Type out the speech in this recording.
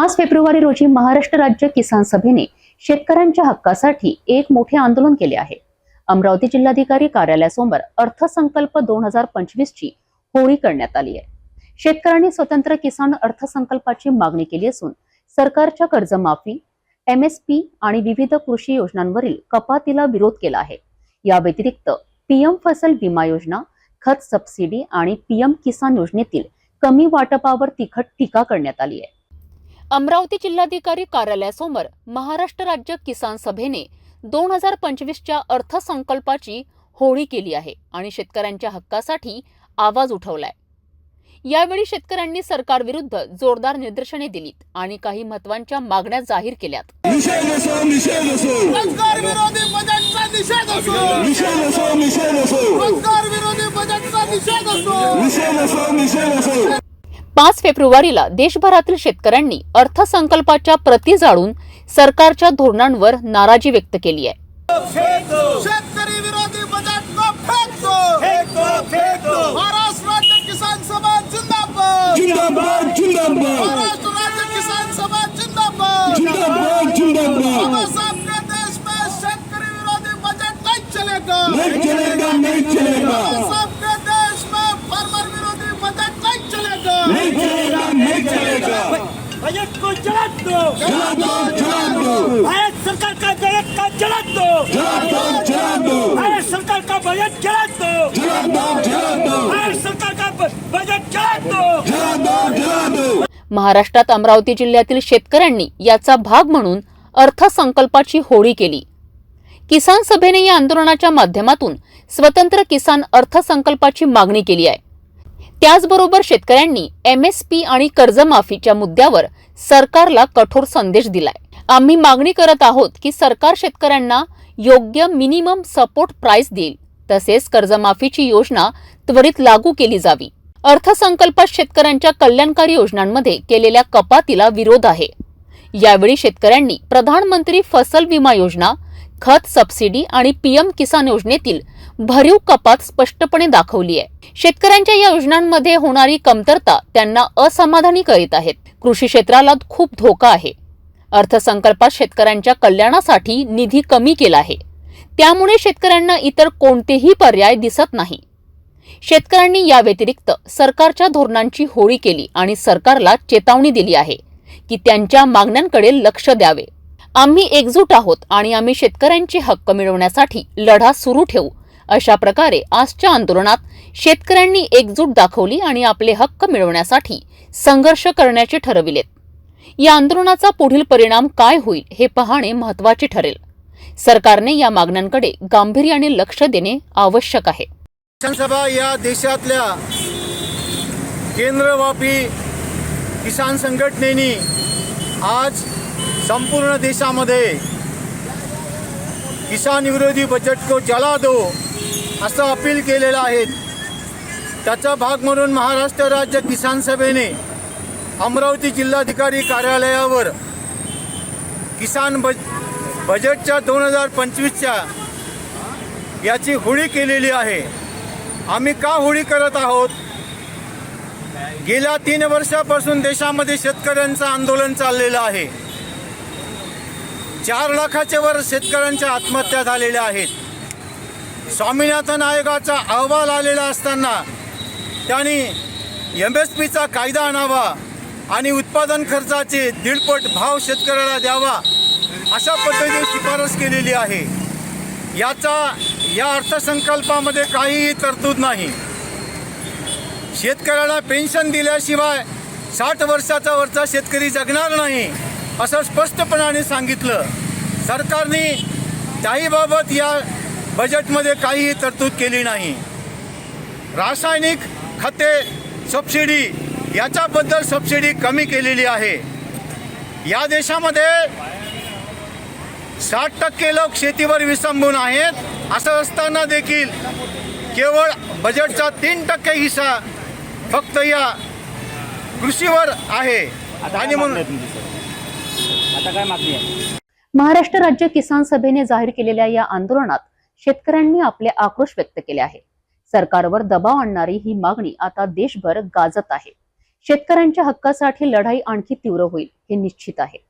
पाच फेब्रुवारी रोजी महाराष्ट्र राज्य किसान सभेने शेतकऱ्यांच्या हक्कासाठी एक मोठे आंदोलन केले आहे. अमरावती जिल्हाधिकारी कार्यालयासमोर अर्थसंकल्प दोन हजार पंचवीस ची होळी करण्यात आली आहे. शेतकऱ्यांनी स्वतंत्र किसान अर्थसंकल्पाची मागणी केली असून सरकारच्या कर्जमाफी एमएसपी आणि विविध कृषी योजनांवरील कपातीला विरोध केला आहे. या व्यतिरिक्त पीएम फसल विमा योजना खत सबसिडी आणि पीएम किसान योजनेतील कमी वाटपावर तिखट टीका करण्यात आली आहे. अमरावती जिल्हाधिकारी कार्यालयासमोर महाराष्ट्र राज्य किसान सभेने दोन हजार पंचवीसच्या अर्थसंकल्पाची होळी केली आहे आणि शेतकऱ्यांच्या हक्कासाठी आवाज उठवलाय. यावेळी शेतकऱ्यांनी सरकारविरुद्ध जोरदार निदर्शने दिलीत आणि काही महत्त्वाच्या मागण्या जाहीर केल्यात. निषेध असो. पाच फेब्रुवारीला देशभरातील शेतकऱ्यांनी अर्थसंकल्पाच्या प्रती जाळून सरकारच्या धोरणांवर नाराजी व्यक्त केली आहे. बजट को जला दो। जला दो जला दो। भारत सरकार का बजट का जला दो। जला दो जला दो। भारत सरकार का बजट जला दो। जला दो जला दो। भारत सरकार का बजट जला दो। जला दो जला दो। महाराष्ट्रात अमरावती जिल्ह्यातील शेतकऱ्यांनी याचा भाग म्हणून अर्थसंकल्पाची होळी केली. किसान सभेने या आंदोलनाच्या माध्यमातून स्वतंत्र किसान अर्थसंकल्पाची मागणी केली आहे. त्याचबरोबर शेतकऱ्यांनी एमएसपी आणि कर्जमाफीच्या मुद्द्यावर सरकारला कठोर संदेश दिलाय. आम्ही मागणी करत आहोत की सरकार शेतकऱ्यांना योग्य मिनिमम सपोर्ट प्राइस देईल. तसेच कर्जमाफीची योजना त्वरित लागू केली जावी. अर्थसंकल्पात शेतकऱ्यांच्या कल्याणकारी योजनांमध्ये केलेल्या कपातीला विरोध आहे. यावेळी शेतकऱ्यांनी प्रधानमंत्री फसल विमा योजना खत सबसिडी आणि पीएम किसान योजनेतील भरीव कपात स्पष्टपणे दाखवली आहे. शेतकऱ्यांच्या या योजनांमध्ये होणारी कमतरता त्यांना असमाधानी करीत आहेत. कृषी क्षेत्राला खूप धोका आहे. अर्थसंकल्पात शेतकऱ्यांच्या कल्याणासाठी निधी कमी केला आहे. त्यामुळे शेतकऱ्यांना इतर कोणतेही पर्याय दिसत नाही. शेतकऱ्यांनी या व्यतिरिक्त सरकारच्या धोरणांची होळी केली आणि सरकारला चेतावणी दिली आहे की त्यांच्या मागण्यांकडे लक्ष द्यावे. आम्ही एकजूट आहोत आणि आम्ही शेतकऱ्यांचे हक्क मिळवण्यासाठी लढा सुरू ठेवू. अशा प्रकारे आजच्या आंदोलनात शेतकऱ्यांनी एकजूट दाखवली आणि आपले हक्क मिळवण्यासाठी संघर्ष करण्याचे ठरविलेत. या आंदोलनाचा पुढील परिणाम काय होईल हे पाहणे महत्त्वाचे ठरेल. सरकारने या मागण्यांकडे गांभीर्याने लक्ष देणे आवश्यक आहे. किसानसभा या देशातल्या केंद्रव्यापी किसान संघटनेनी आज संपूर्ण देशामध्ये किसान विरोधी बजेट को जला दो. असं अपील केलेलं आहे. त्याचा भाग म्हणून महाराष्ट्र राज्य किसान सभेने अमरावती जिल्हाधिकारी कार्यालयावर किसान बज बजेटच्या दोन हजार पंचवीसच्या याची होळी केलेली आहे. आम्ही का होळी करत आहोत? गेल्या तीन वर्षापासून देशामध्ये शेतकऱ्यांचं आंदोलन चाललेलं आहे. चार लाखाच्या वर शेतकऱ्यांच्या आत्महत्या झालेल्या आहेत. स्वामीनाथन आयोगाचा अहवाल आलेला असताना त्यांनी एम एस पीचा कायदा आणावा आणि उत्पादन खर्चाचे दीडपट भाव शेतकऱ्याला द्यावा अशा पद्धतीने शिफारस केलेली आहे. याचा या अर्थसंकल्पामध्ये काहीही तरतूद नाही. शेतकऱ्याला पेन्शन दिल्याशिवाय साठ वर्षाचा वरचा शेतकरी जगणार नाही असं स्पष्टपणाने सांगितलं. सरकारने त्याहीबाबत या बजेटमध्ये काहीही तरतूद केली नाही. रासायनिक खते सबसिडी याच्याबद्दल सबसिडी कमी केलेली आहे. या देशामध्ये साठ टक्के लोक शेतीवर विसंबून आहेत. असं असताना देखील केवळ बजेटचा तीन टक्के हिस्सा फक्त या कृषीवर आहे. आणि म्हणून आता काय मागणी आहे? महाराष्ट्र राज्य किसान सभेने जाहीर केलेल्या या आंदोलनात शेतकऱ्यांनी आपले आक्रोश व्यक्त केले आहे. सरकारवर दबाव आणणारी ही मागणी आता देशभर गाजत आहे. शेतकऱ्यांच्या हक्कासाठी लढाई आणखी तीव्र होईल हे निश्चित आहे.